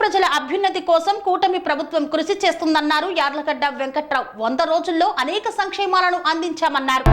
ప్రజల అభ్యున్నతి కోసం కూటమి ప్రభుత్వం కృషి చేస్తుందన్నారు యార్లగడ్డ వెంకట్రావు. వంద రోజుల్లో అనేక సంక్షేమాలను అందించామన్నారు.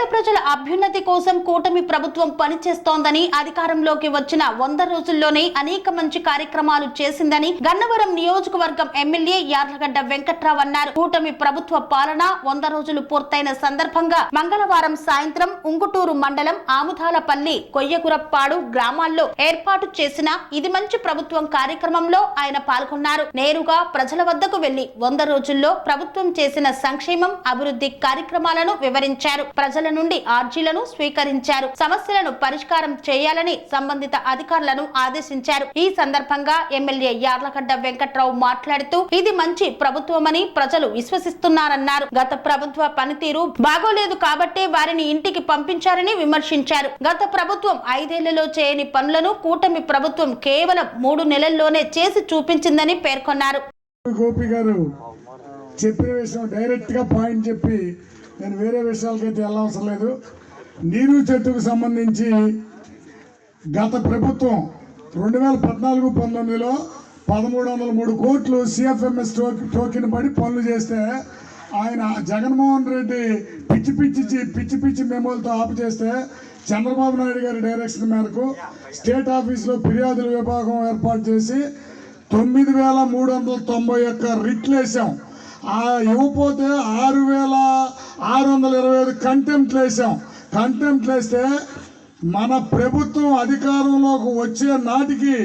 పేద ప్రజల అభ్యున్నతి కోసం కూటమి ప్రభుత్వం పనిచేస్తోందని అధికారంలోకి వచ్చిన వంద రోజుల్లోనే అనేక మంచి కార్యక్రమాలు చేసిందని గన్నవరం నియోజకవర్గం ఎమ్మెల్యే యార్లగడ్డ వెంకట్రావు అన్నారు. కూటమి ప్రభుత్వ పాలన వంద రోజులు పూర్తయిన సందర్భంగా మంగళవారం సాయంత్రం ఉంగుటూరు మండలం ఆముదాలపల్లి కొయ్యకురప్పాడు గ్రామాల్లో ఏర్పాటు చేసిన ఇది మంచి ప్రభుత్వం కార్యక్రమంలో ఆయన పాల్గొన్నారు. నేరుగా ప్రజల వద్దకు వెళ్ళి వంద రోజుల్లో ప్రభుత్వం చేసిన సంక్షేమం అభివృద్ధి కార్యక్రమాలను వివరించారు. ప్రజల నుండి ఆర్జీలను స్వీకరించారు. సమస్యలను పరిష్కారం చేయాలని సంబంధిత అధికారులను ఆదేశించారు. ఈ సందర్భంగా ఎమ్మెల్యే యార్లగడ్డ వెంకట్రావు మాట్లాడుతూ ఇది మంచి ప్రభుత్వమని ప్రజలు విశ్వసిస్తున్నారన్నారు. గత ప్రభుత్వ పనితీరు బాగోలేదు కాబట్టే వారిని ఇంటికి పంపించారని విమర్శించారు. గత ప్రభుత్వం ఐదేళ్ళలో చేయని పనులను కూటమి ప్రభుత్వం కేవలం మూడు నెలల్లోనే చేసి చూపించిందని పేర్కొన్నారు. గోపి గారు చెప్పిన విషయం డైరెక్ట్గా పాయింట్ చెప్పి నేను వేరే విషయాలకైతే వెళ్ళవసరం లేదు. నీరు చెట్టుకు సంబంధించి గత ప్రభుత్వం రెండు వేల పద్నాలుగు పంతొమ్మిదిలో పదమూడు వందల మూడు కోట్లు సిఎఫ్ఎంఎస్ టోకెన్ పడి పనులు చేస్తే ఆయన జగన్మోహన్ రెడ్డి పిచ్చి పిచ్చి పిచ్చి పిచ్చి మెమోలతో ఆపు చేస్తే చంద్రబాబు నాయుడు గారి డైరెక్షన్ మేరకు స్టేట్ ఆఫీస్లో ఫిర్యాదుల విభాగం ఏర్పాటు చేసి తొమ్మిది వేల మూడు వందల తొంభై ఒక్క రిట్లు వేసాం ఇవ్వపోతే ఆరు వేల ఆరు వందల ఇరవై ఐదు కంటెంప్ట్ వేసాం కంటెంప్ట్ వేస్తే మన ప్రభుత్వం అధికారంలోకి వచ్చే నాటికి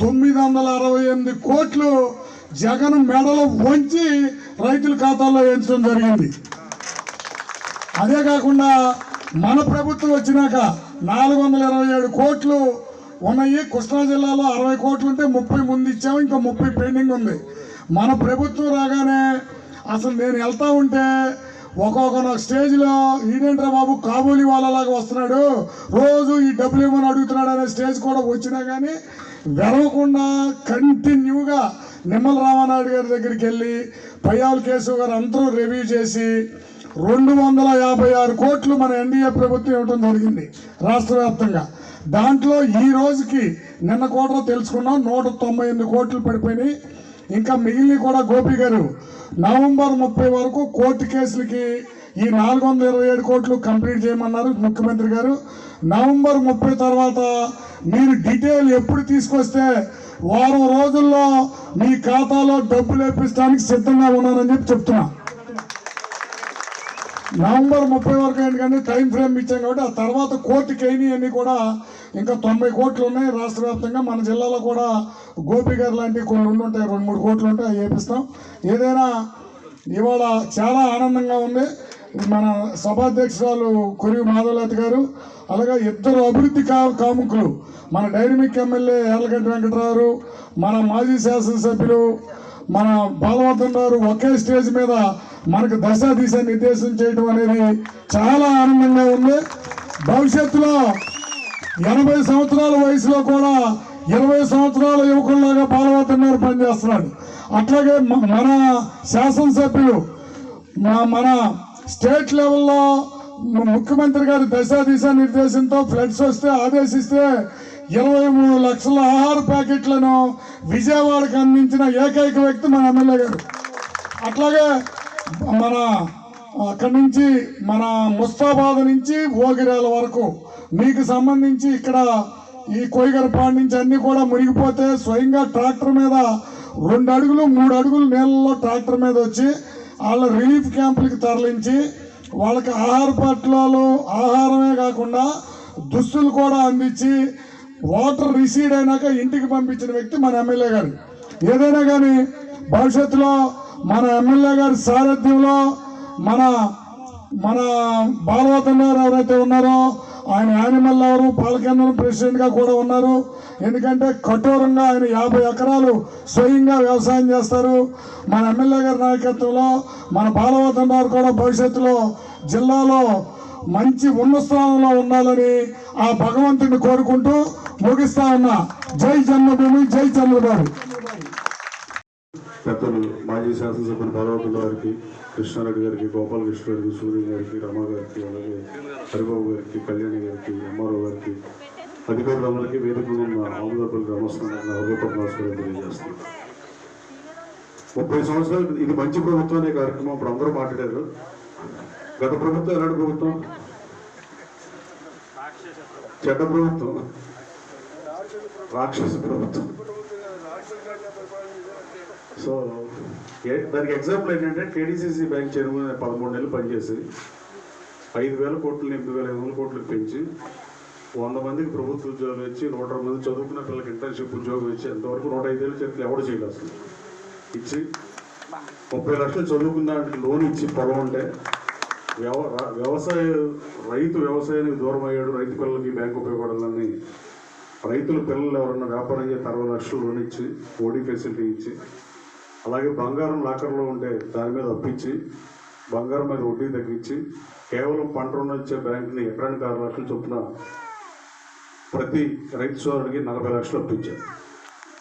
తొమ్మిది వందల అరవై ఎనిమిది కోట్లు జగన్ మెడలో వంచి రైతుల ఖాతాల్లో వేయించడం జరిగింది. అదే కాకుండా మన ప్రభుత్వం వచ్చినాక నాలుగు వందల ఇరవై ఏడు కోట్లు ఉన్నాయి. కృష్ణా జిల్లాలో అరవై కోట్లు ఉంటే ముప్పై ముందు ఇచ్చాము ఇంకా ముప్పై పెండింగ్ ఉంది. మన ప్రభుత్వం రాగానే అసలు నేను వెళ్తా ఉంటే ఒక్కొక్క స్టేజ్లో ఈడేంట్రా బాబు కాబూలి వాళ్ళలాగా వస్తున్నాడు. రోజు ఈ డబ్బులు ఏమని అడుగుతున్నాడు అనే స్టేజ్ కూడా వచ్చినా కానీ వెరవకుండా కంటిన్యూగా నిమ్మల రామానాయుడు గారి దగ్గరికి వెళ్ళి పయ్యాల కేశవ్ గారు అందరూ రివ్యూ చేసి రెండు వందల యాభై ఆరు కోట్లు మన ఎన్డీఏ ప్రభుత్వం ఇవ్వడం జరిగింది రాష్ట్ర వ్యాప్తంగా. దాంట్లో ఈ రోజుకి నిన్న కూడా తెలుసుకున్నాం నూట తొంభై ఎనిమిది కోట్లు పడిపోయినాయి. ఇంకా మిగిలిన కూడా గోపి గారు నవంబర్ ముప్పై వరకు కోర్టు కేసులకి ఈ నాలుగు వందల ఇరవై ఏడు కోట్లు కంప్లీట్ చేయమన్నారు ముఖ్యమంత్రి గారు. నవంబర్ ముప్పై తర్వాత మీరు డీటెయిల్ ఎప్పుడు తీసుకొస్తే వారం రోజుల్లో మీ ఖాతాలో డబ్బులు వేపించడానికి సిద్ధంగా ఉన్నానని చెప్పి చెప్తున్నా. నవంబర్ ముప్పై వరకు ఏంటంటే టైం ఫ్రేమ్ ఇచ్చాం కాబట్టి ఆ తర్వాత కోర్టుకి అయినవి కూడా ఇంకా తొంభై కోట్లు ఉన్నాయి రాష్ట్ర వ్యాప్తంగా. మన జిల్లాలో కూడా గోపి గారు లాంటివి కొన్ని ఉండి ఉంటాయి రెండు మూడు కోట్లు ఉంటాయి అవి వేపిస్తాం. ఏదైనా ఇవాళ చాలా ఆనందంగా ఉంది. మన సభాధ్యక్షురాలు కొరివి మాధవలత గారు అలాగే ఇద్దరు అభివృద్ధి కా కాముకులు. మన డైనమిక్ ఎమ్మెల్యే యార్లగడ్డ వెంకటరావు మన మాజీ శాసనసభ్యులు మన బాలవర్ధన్ గారు ఒకే స్టేజ్ మీద మనకు దశ దిశ నిర్దేశం చేయడం అనేది చాలా ఆనందంగా ఉంది. భవిష్యత్తులో ఎనభై సంవత్సరాల వయసులో కూడా ఇరవై సంవత్సరాల యువకుల్లాగా బాలవతన్నారు పనిచేస్తున్నాడు. అట్లాగే మన శాసనసభ్యులు మన స్టేట్ లెవెల్లో ముఖ్యమంత్రి గారి దశ దిశ నిర్దేశంతో ఫ్లడ్స్ వస్తే ఆదేశిస్తే ఇరవై మూడు లక్షల ఆహార ప్యాకెట్లను విజయవాడకు అందించిన ఏకైక వ్యక్తి మన ఎమ్మెల్యే గారు. అట్లాగే మన అక్కడి నుంచి మన ముస్తాబాద్ నుంచి ఓగిరాల వరకు మీకు సంబంధించి ఇక్కడ ఈ కొయ్యగరపాడు నుంచి అన్ని కూడా మునిగిపోతే స్వయంగా ట్రాక్టర్ మీద రెండు అడుగులు మూడు అడుగులు నీళ్ళలో ట్రాక్టర్ మీద వచ్చి వాళ్ళ రిలీఫ్ క్యాంపులకి తరలించి వాళ్ళకి ఆహార పట్లాలు ఆహారమే కాకుండా దుస్తులు కూడా అందించి వాటర్ రిసీడ్ అయినాక ఇంటికి పంపించిన వ్యక్తి మన ఎమ్మెల్యే గారు. ఏదైనా కానీ భవిష్యత్తులో మన ఎమ్మెల్యే గారి సారథ్యంలో మన మన బాలవతం గారు ఎవరైతే ఉన్నారో ఆయన యానిమల్ లవరు పాలకేంద్రం ప్రెసిడెంట్గా కూడా ఉన్నారు. ఎందుకంటే కఠోరంగా ఆయన యాభై ఎకరాలు స్వయంగా వ్యవసాయం చేస్తారు. మన ఎమ్మెల్యే గారి నాయకత్వంలో మన బాలవతం గారు కూడా భవిష్యత్తులో జిల్లాలో మంచి ఉన్న స్థానంలో ఉండాలని ఆ భగవంతుని కోరుకుంటూ ముగిస్తా ఉన్నా. జై జన్మభూమి జై చంద్రబాబు. పెద్దలు మాజీ శాసనసభ్యులు భగవంతుల గారికి కృష్ణారెడ్డి గారికి గోపాలకృష్ణ గారికి సూర్య గారికి రమ గారికి అలాగే హరిబాబు గారికి కళ్యాణి గారికి ఎంఆర్ఓ గారికి అధికారులందరికీ వేదికలు ఉన్న ఆంధ్రపల్లి గ్రామస్తులందరికీ నా నమస్కారం తెలియజేస్తున్నాను. ముప్పై సంవత్సరాలు ఇది మంచి ప్రభుత్వం అనే కార్యక్రమం ఇప్పుడు అందరూ మాట్లాడారు. గత ప్రభుత్వం ఎలాంటి ప్రభుత్వం? చెడ్డ ప్రభుత్వం. రాక్షస ప్రభుత్వం. సో దానికి ఎగ్జాంపుల్ ఏంటంటే కేడీసీసీ బ్యాంక్ చైర్మన్ పదమూడు నెలలు పనిచేసి ఐదు వేల కోట్లు ఎనిమిది వేల ఐదు వందల కోట్లకు పెంచి వంద మందికి ప్రభుత్వ ఉద్యోగాలు ఇచ్చి నూట మంది చదువుకున్న పిల్లలకి ఇంటర్న్షిప్ ఉద్యోగం ఇచ్చి ఎంతవరకు నూట ఐదేళ్ళు చేతులు ఎవడు చేయలేదు అసలు. ఇచ్చి ముప్పై లక్షలు చదువుకున్న దానికి లోన్ ఇచ్చి పొలం ఉంటే వ్యవ వ్యవసాయ రైతు వ్యవసాయానికి దూరం అయ్యాడు. రైతు పిల్లలకి బ్యాంకు ఉపయోగపడాలని రైతుల పిల్లలు ఎవరన్నా వ్యాపారం చేసి అరవై లక్షలు లోన్ ఇచ్చి ఓడి ఫెసిలిటీ ఇచ్చి అలాగే బంగారం లాకర్లో ఉంటే దాని మీద అప్పించి బంగారం మీద వడ్డీ తగ్గించి కేవలం పంట రుణం ఇచ్చే బ్యాంకుని ఎకరానికి ఆరు లక్షలు చొప్పున ప్రతి రైతు సోదరుడికి నలభై లక్షలు అప్పించారు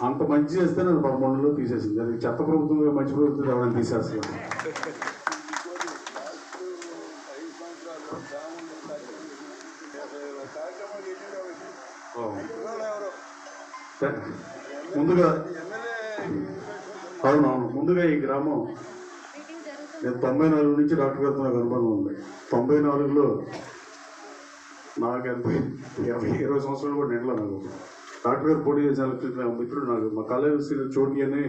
అంత మంచి చేస్తే నేను పదకొండులో తీసేసింది. అది చెత్త ప్రభుత్వం మంచి ప్రభుత్వం ఎవరైనా తీసేస్తారు. ముందుగా అవునవును ముందుగా ఈ గ్రామం నేను తొంభై నాలుగు నుంచి డాక్టర్ గారితో నాకు అనుబంధం ఉంది. తొంభై నాలుగులో నాకు ఎనభై ఇరవై ఇరవై సంవత్సరాలు కూడా నిండలే నాకు. డాక్టర్ గారు పోటీ చేసిన మిత్రుడు నాకు. మా కాలేజ్ చోటి అని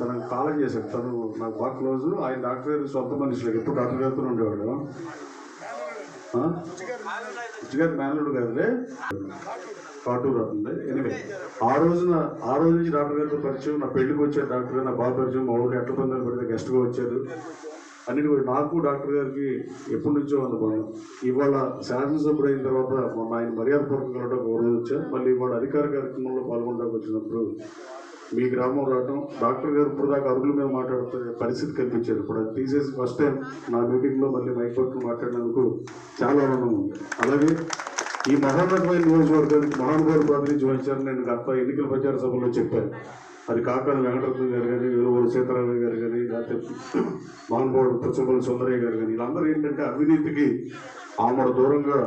తన కాలం చేశాడు. తను నాకు బాగా క్లోజ్. ఆయన డాక్టర్ గారి సొంత మనుషులు ఎప్పుడు డాక్టర్ గారితో ఉండేవాడు? ఆ? గారి మేనలుడు కాటూరు అవుతుంది ఎనివే ఆ రోజున ఆ రోజు నుంచి డాక్టర్ గారితో పరిచయం. నా పెళ్ళికి వచ్చారు డాక్టర్ గారు నా బాగా పరిచయం. మా ఊరికి ఎట్ల పొందాలు పెడితే గెస్ట్గా వచ్చారు. అన్నిటి నాకు డాక్టర్ గారికి ఎప్పటి నుంచో అనుభవం. ఇవాళ శాసనసభ్యుడు అయిన తర్వాత మొన్న ఆయన మర్యాదపూర్వకంగా కలవడం ఒక రోజు వచ్చారు. మళ్ళీ ఇవాళ అధికార కార్యక్రమంలో పాల్గొనడానికి వచ్చినప్పుడు మీ గ్రామం రావటం డాక్టర్ గారు ఇప్పుడు దాకా అరుగుల మీద మాట్లాడుతూ పరిస్థితి కల్పించారు. ఇప్పుడు అది తీసేసి ఫస్ట్ టైం నా మీటింగ్లో మళ్ళీ మైక్ పట్టుకుని మాట్లాడినందుకు చాలా ఆనందం ఉంది. అలాగే ఈ మహానటమైన నియోజకవర్గానికి మహానుభావులు ప్రాతినిధ్యం వహించారని నేను గత ఎన్నికల ప్రచార సభలో చెప్పాను అది కాకాని వెంకటరత్నం గారు కానీ వేరువూరు సీతారామయ్య గారు కానీ లేకపోతే మహానుభావుడు పుచ్చపల్లి సుందరయ్య గారు కానీ వీళ్ళందరూ ఏంటంటే అవినీతికి ఆమడ దూరంగా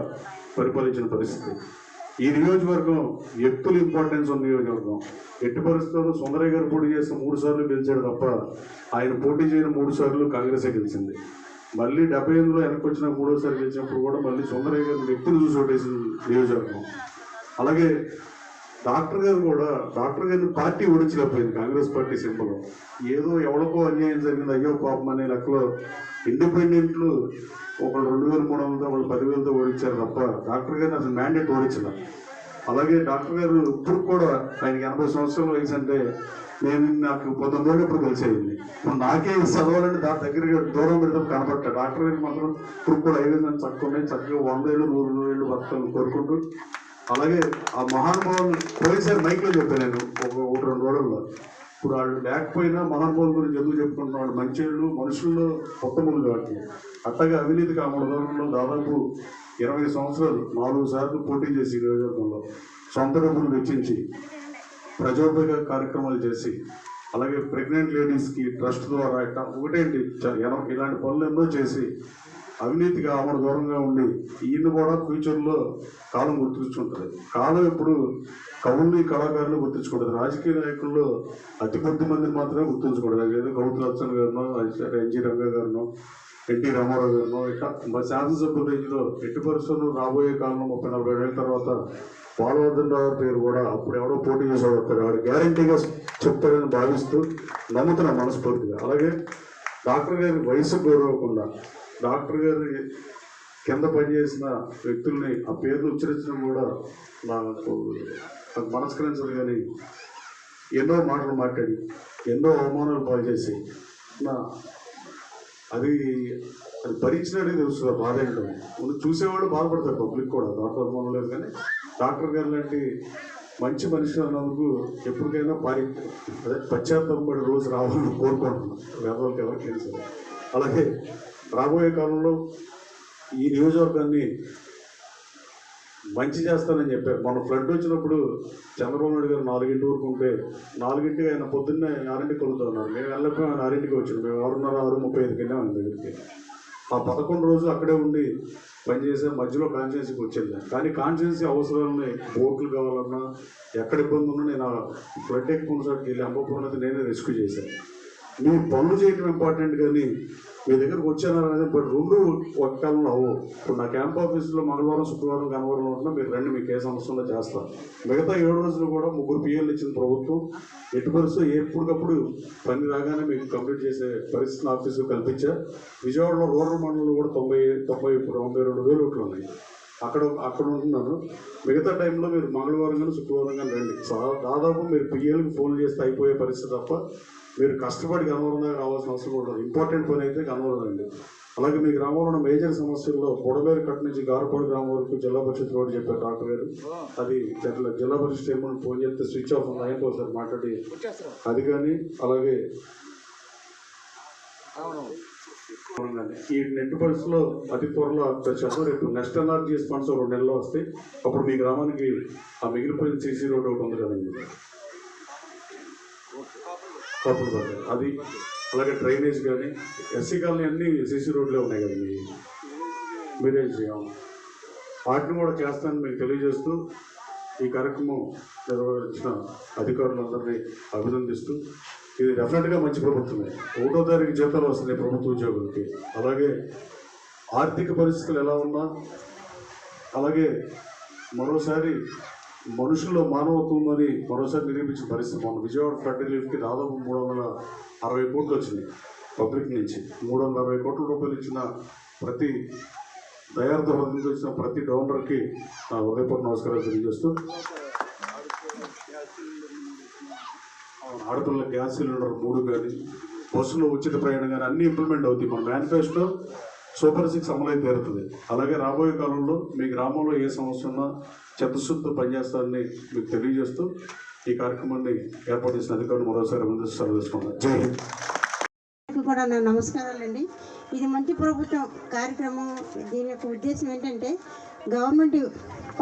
పరిపాలించిన పరిస్థితి. ఈ నియోజకవర్గం వ్యక్తులు ఇంపార్టెన్స్ ఉన్న నియోజకవర్గం. ఎట్టి పరిస్థితుల్లో సుందరయ్య గారు పోటీ చేసిన మూడు సార్లు గెలిచాడు తప్ప ఆయన పోటీ చేయని మూడు సార్లు కాంగ్రెసే గెలిచింది. మళ్ళీ డెబ్బై ఎనిమిదిలో వెనక్కి వచ్చిన మూడోసారి గెలిచినప్పుడు కూడా మళ్ళీ సుందరయ్య గారి వ్యక్తిని చూసి ఓటేసింది నియోజకవర్గం. అలాగే డాక్టర్ గారు కూడా డాక్టర్ గారిని పార్టీ ఓడించలేకపోయింది కాంగ్రెస్ పార్టీ సింబల్. ఏదో ఎవరికో అన్యాయం జరిగింది అయ్యో పాపం అనే లెక్కలో ఇండిపెండెంట్లు ఒకళ్ళు రెండు వేల మూడు వందలతో వాళ్ళు పదివేలతో ఓడించారు తప్ప డాక్టర్ గారిని అసలు మ్యాండేట్ ఓడించిన అలాగే డాక్టర్ గారు ఇప్పుడు కూడా ఆయనకి ఎనభై సంవత్సరాల వయసు అంటే నేను నాకు పంతొమ్మిది ఏళ్ళు ఇప్పుడు తెలిసేయండి ఇప్పుడు నాకే చదవాలంటే దాని దగ్గర దూరం పెడితే కనపడతాడు డాక్టర్ గారికి మాత్రం ఇప్పుడు కూడా ఐదు నన్ను చక్కగా చక్కగా వంద ఏళ్ళు నూరు నూరు ఏళ్ళు బతకాలని కోరుకుంటూ. అలాగే ఆ మహానుభావులు పోయినసారి మైక్లో చెప్పాను నేను ఒక ఒకటి రెండు రోజుల్లో. ఇప్పుడు వాళ్ళు లేకపోయినా మహానుభావుల గురించి ఎందుకు చెప్పుకుంటున్నాం? వాళ్ళు మంచిళ్ళు మనుషుల్లో ఉత్తములు కాబట్టి. అట్టగా అవినీతి కామడంలో దాదాపు ఇరవై సంవత్సరాలు నాలుగు సార్లు పోటీ చేసి ఈ నియోజకవర్గంలో సొంత డబ్బులు వెచ్చించి ప్రజోపయోగ కార్యక్రమాలు చేసి అలాగే ప్రెగ్నెంట్ లేడీస్కి ట్రస్ట్ ద్వారా ఇట్లా ఒకటేంటి ఇలాంటి పనులు ఎన్నో చేసి అవినీతికి ఆమె దూరంగా ఉండి ఈయన కూడా ఫ్యూచర్లో కాలం గుర్తుంచుకుంటుంది. కాలం ఎప్పుడు కవుల్ని కళాకారులు గుర్తుంచుకుంటుంది. రాజకీయ నాయకుల్లో అతి కొద్ది మందిని మాత్రమే గుర్తుంచుకుంటుంది. లేదా ఏదో గౌతు లచ్చన్ గారినో ఎన్జి రంగ గారినో ఎన్టీ రామారావు గారినో ఇట్లా మా శాసనసభ్యుల రేంజ్లో ఎట్టి పరిస్థితులు రాబోయే కాలంలో ముప్పై నలభై ఏళ్ళ తర్వాత బాలవర్ధన్ రావు పేరు కూడా అప్పుడు ఎవడో పోటీ చేసేవాడు వస్తారు వాడు గ్యారంటీగా చెప్తారని భావిస్తూ నమ్ముతున్నా మనస్ఫూర్తిగా. అలాగే డాక్టర్ గారి వయసు గౌరవకుండా డాక్టర్ గారి కింద పనిచేసిన వ్యక్తుల్ని ఆ పేర్లు ఉచ్చరించడం కూడా నాకు నాకు మనస్కరించదు కానీ ఎన్నో మాటలు మాట్లాడి ఎన్నో అవమానాలు పాల్చేసి నా అది అది భరించినట్టు తెలుస్తుంది బాధ ఏంటో. ముందు చూసేవాళ్ళు బాధపడతారు పబ్లిక్ కూడా. డాక్టర్ అవమానం లేదు కానీ డాక్టర్ గారు లాంటి మంచి మనిషి అన్నందుకు ఎప్పటికైనా పారి అదే పశ్చాత్తాపం పడే రోజు రావాలని కోరుకుంటున్నాను. వేదవాళ్ళకి ఎవరికైనా తెలుసు అలాగే రాబోయే కాలంలో ఈ నియోజకవర్గాన్ని మంచి చేస్తానని చెప్పారు. మన ఫ్లడ్ వచ్చినప్పుడు చంద్రబాబు నాయుడు గారు నాలుగింటి వరకు ఉంటే నాలుగింటికి ఆయన పొద్దున్నే ఆరింటికి కొలుతున్నారు మేము వెళ్ళకపోయి ఆయన ఆరింటికి వచ్చాడు. మేము ఆరున్నర ఆరు ముప్పై ఐదుకి వెళ్ళాం ఆయన దగ్గరికి. ఆ పదకొండు రోజులు అక్కడే ఉండి పనిచేసే మధ్యలో కాన్స్టిట్యున్సీకి వచ్చింది కానీ కాన్స్టిట్యున్సీ అవసరాలని ఓట్లు కావాలన్నా ఎక్కడ ఇబ్బంది ఉన్నా నేను ఫ్లడ్ ఎక్కువ చోటుకి వెళ్ళి అంబపురం నేనే రెస్క్యూ చేశాను. మీ పనులు చేయడం ఇంపార్టెంట్ కానీ మీ దగ్గరకు వచ్చాను అనేది రెండు ఒక కాలంలో అవ్వవు ఇప్పుడు నా క్యాంప్ ఆఫీస్లో మంగళవారం శుక్రవారం కనవరం ఉంటున్నా మీరు రండి మీకు ఏ సమస్య ఉందో చేస్తాను. మిగతా ఏడు రోజులు కూడా ముగ్గురు పిఎల్ ఇచ్చిన ప్రభుత్వం ఎటు పరిస్థితి ఎప్పటికప్పుడు పని రాగానే మీకు కంప్లీట్ చేసే పరిస్థితిని ఆఫీసు కల్పించా. విజయవాడలో రూరల్ మండలంలో కూడా తొంభై తొంభై తొంభై రెండు వేలు ఒకటి ఉన్నాయి. అక్కడ అక్కడ ఉంటున్నాను. మిగతా టైంలో మీరు మంగళవారం కానీ శుక్రవారం కానీ రండి. సా- దాదాపు మీరు పిఎల్కి ఫోన్ చేస్తే అయిపోయే పరిస్థితి తప్ప మీరు కష్టపడి గన్నవరం రావాల్సిన అవసరం కూడా ఇంపార్టెంట్ పని అయితే గన్నవరం అండి అలాగే మీ గ్రామంలో ఉన్న మేజర్ సమస్యల్లో బుడమేరు కట్ట నుంచి గారపాడు గ్రామం వరకు జిల్లా పరిషత్ రోడ్డు చెప్పారు డాక్టర్ గారు. అది జిల్లా జిల్లా పరిషత్ చైర్మన్ ఫోన్ చేస్తే స్విచ్ ఆఫ్ ఉంది? ఆయనతో ఒకసారి మాట్లాడి. అది కానీ అలాగే అవునండి. ఈ నెట్ పరిస్థితిలో అతి త్వరలో చేస్తాం రేపు నెక్స్ట్ ఎన్ఆర్జీఎస్ ఫండ్స్ రెండు నెలల్లో వస్తాయి. అప్పుడు మీ గ్రామానికి ఆ మిగిలిపోయిన సీసీ రోడ్ ఒకటి ఉంది కదండి. కాపులు పడతాయి అది అలాగే డ్రైనేజ్ కానీ ఎస్సీ కాలనీ అన్ని సీసీ రోడ్లే ఉన్నాయి కదండి మీరేం చేయం వాటిని కూడా చేస్తానని మీకు తెలియజేస్తూ ఈ కార్యక్రమం నిర్వహించిన అధికారులందరినీ అభినందిస్తూ ఇది డెఫినెట్గా మంచి ప్రభుత్వమే ఒకటో తారీఖు జీతాలు వస్తున్నాయి ప్రభుత్వ ఉద్యోగులకి. అలాగే ఆర్థిక పరిస్థితులు ఎలా ఉన్నా అలాగే మరోసారి మనుషుల్లో మానవత్వంలోని అని నిరూపించిన పరిస్థితి. మన విజయవాడ ఫ్లడ్ రిలీఫ్కి దాదాపు మూడు వందల అరవై కోట్లు వచ్చింది పబ్లిక్ నుంచి. మూడు వందల అరవై కోట్ల రూపాయలు ఇచ్చిన ప్రతి దయార్థ హృదయం నుంచి వచ్చిన ప్రతి డోనర్కి నా హృదయపూర్వక నమస్కారాలు తెలియజేస్తూ ఆడపిల్ల గ్యాస్ సిలిండర్ మూడు కానీ బస్సులో ఉచిత ప్రయాణం కానీ అన్నీ ఇంప్లిమెంట్ అవుతాయి. మన మేనిఫెస్టో సూపర్ సిక్స్ అమలై తీరుతుంది. అలాగే రాబోయే కాలంలో మీ గ్రామంలో ఏ సమస్య ఉన్నా చిత్తశుద్ధితో పనిచేస్తారని మీకు తెలియజేస్తూ ఈ కార్యక్రమాన్ని ఏర్పాటు చేసిన అధికారులు మరోసారి ముందు సెలవు తీసుకున్నాను జై హింద్. కూడా నా నమస్కారాలండి. ఇది మంచి ప్రభుత్వం కార్యక్రమం. దీని యొక్క ఉద్దేశం ఏంటంటే గవర్నమెంట్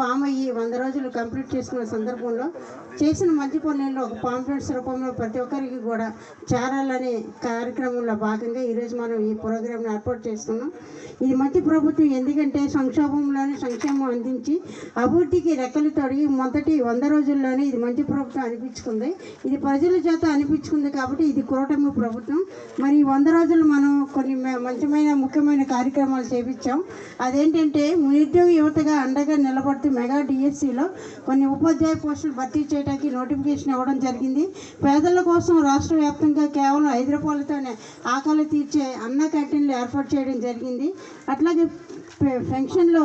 ఫామ్ అయ్యి వంద రోజులు కంప్లీట్ చేసుకున్న సందర్భంలో చేసిన మంచి పనుల్లో ఒక పాంప్లెట్స్ రూపంలో ప్రతి ఒక్కరికి కూడా చేరాలనే కార్యక్రమంలో భాగంగా ఈరోజు మనం ఈ ప్రోగ్రామ్ని ఏర్పాటు చేస్తున్నాం. ఇది మంచి ప్రభుత్వం ఎందుకంటే సంక్షోభంలోనే సంక్షేమం అందించి అభివృద్ధికి రెక్కలు తొడిగి మొదటి వంద రోజుల్లోనే ఇది మంచి ప్రభుత్వం అనిపించుకుంది. ఇది ప్రజల చేత అనిపించుకుంది కాబట్టి ఇది కూటమి ప్రభుత్వం. మరి వంద రోజులు మనం కొన్ని మ- మంచిమైన ముఖ్యమైన కార్యక్రమాలు చేపించాం. అదేంటంటే నిరుద్యోగ యువతగా అండగా నిలబడుతూ మెగా డిఎస్సిలో కొన్ని ఉపాధ్యాయ పోస్టులు భర్తీ చేయడానికి నోటిఫికేషన్ ఇవ్వడం జరిగింది. పేదల కోసం రాష్ట్ర వ్యాప్తంగా కేవలం ఐదు రూపాయలతోనే ఆకలి తీర్చే అన్న క్యాంటీన్లు ఏర్పాటు చేయడం జరిగింది. అట్లాగే పెన్షన్లో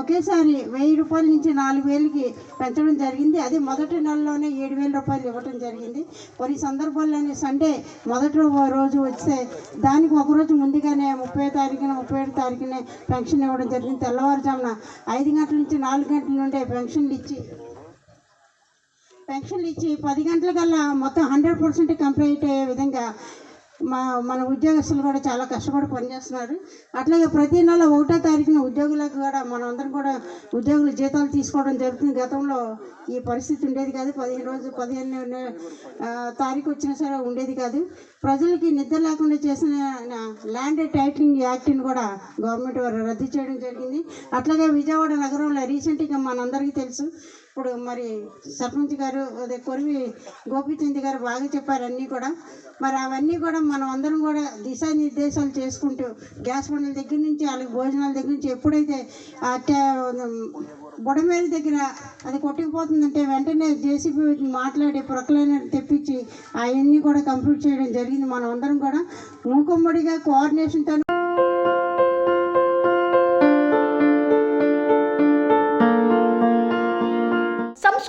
ఒకేసారి వెయ్యి రూపాయల నుంచి నాలుగు వేలకి పెంచడం జరిగింది. అది మొదటి నెలలోనే ఏడు వేల రూపాయలు ఇవ్వడం జరిగింది. కొన్ని సందర్భాల్లోనే సండే మొదటి రోజు వస్తే దానికి ఒకరోజు ముందుగానే ముప్పై తారీఖున ముప్పై ఏడు తారీఖునే పెన్షన్ ఇవ్వడం జరిగింది. తెల్లవారుజామున ఐదు గంటల నుంచి నాలుగు గంటల నుండే పెన్షన్లు ఇచ్చి పెన్షన్లు ఇచ్చి పది గంటలకల్లా మొత్తం హండ్రెడ్ పర్సెంట్ కంప్లీట్ అయ్యే విధంగా మా మన ఉద్యోగస్తులు కూడా చాలా కష్టపడి పనిచేస్తున్నారు. అట్లాగే ప్రతి నెల ఒకటో తారీఖున ఉద్యోగులకు కూడా మనందరం అందరం కూడా ఉద్యోగుల జీతాలు తీసుకోవడం జరుగుతుంది. గతంలో ఈ పరిస్థితి ఉండేది కాదు. పదిహేను రోజు పదిహేను తారీఖు వచ్చినా సరే ఉండేది కాదు. ప్రజలకి నిద్ర లేకుండా చేసిన ల్యాండ్ టైటిలింగ్ యాక్ట్ని కూడా గవర్నమెంట్ వారు రద్దు చేయడం జరిగింది. అట్లాగే విజయవాడ నగరంలో రీసెంట్గా మనందరికీ తెలుసు ఇప్పుడు మరి సర్పంచ్ గారు అదే కొరివి గోపీచంద్ గారు బాగా చెప్పారు అన్నీ కూడా. మరి అవన్నీ కూడా మనం అందరం కూడా దిశానిర్దేశాలు చేసుకుంటూ గ్యాస్ బండ్ల దగ్గర నుంచి వాళ్ళకి భోజనాల దగ్గర నుంచి ఎప్పుడైతే ఆ బుడమేల దగ్గర అది కొట్టుకుపోతుందంటే వెంటనే జేసీబీ మాట్లాడి ప్రొక్లైనర్ తెప్పించి అవన్నీ కూడా కంప్లీట్ చేయడం జరిగింది. మనం అందరం కూడా మూకుమ్మడిగా కోఆర్డినేషన్తో